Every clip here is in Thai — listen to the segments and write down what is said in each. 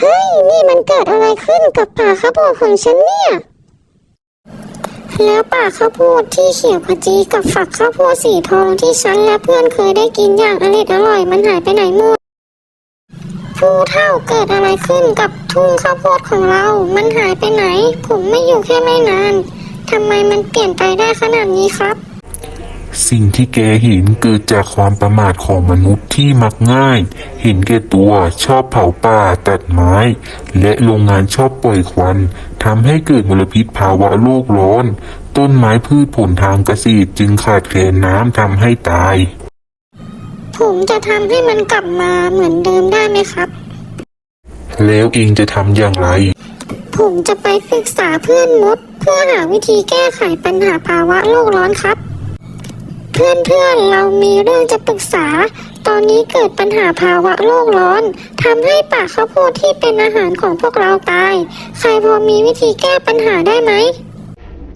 เฮ้ยนี่มันเกิดอะไรขึ้นกับป่าข้าวโพดของฉันเนี่ย แล้วป่าข้าวโพดที่เขียวขจีกับฝักข้าวโพดสีทองที่ฉันและเพื่อนเคยได้กินอย่างอร่อยอร่อยมันหายไปไหนหมดผู้เท่าเกิดอะไรขึ้นกับทุ่งข้าวโพดของเรา มันหายไปไหน ผมไม่อยู่แค่ไม่นานทำไมมันเปลี่ยนไปได้ขนาดนี้ครับ สิ่งที่แกเห็นเกิดจากความประมาทของมนุษย์ที่มักง่าย เห็นแก่ตัวชอบเผาป่าตัดไม้ และโรงงานชอบปล่อยควันทำให้เกิดมลพิษภาวะโลกร้อน ต้นไม้พืชผลทางเกษตรจึงขาดแคลนน้ำทำให้ตาย ผมจะทำให้มันกลับมาเหมือนเดิมได้ไหมครับ แล้วเองจะทำอย่างไร ผมจะไปปรึกษาเพื่อนมด เพื่อหาวิธีแก้ไขปัญหาภาวะโลกร้อนครับ เพื่อนๆเรามีเรื่องจะปรึกษา ตอนนี้เกิดปัญหาภาวะโลกร้อนทำให้ป่าข้าวโพดที่เป็นอาหารของพวกเราตาย ใครพอมีวิธีแก้ปัญหาได้ไหม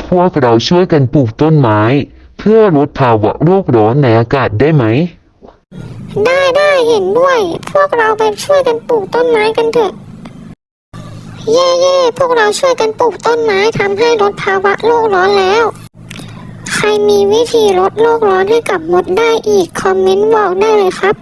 พวกเราช่วยกันปลูกต้นไม้ เพื่อลดภาวะโลกร้อนในอากาศได้ไหม ได้ได้เห็นด้วย พวกเราไปช่วยกันปลูกต้นไม้กันเถอะ เย่เย่พวกเราช่วยกันปลูกต้นไม้ทำให้ลดภาวะโลกร้อนแล้ว ใครมีวิธีลดโลกร้อนให้กับมดได้อีก คอมเมนต์บอกได้เลยครับ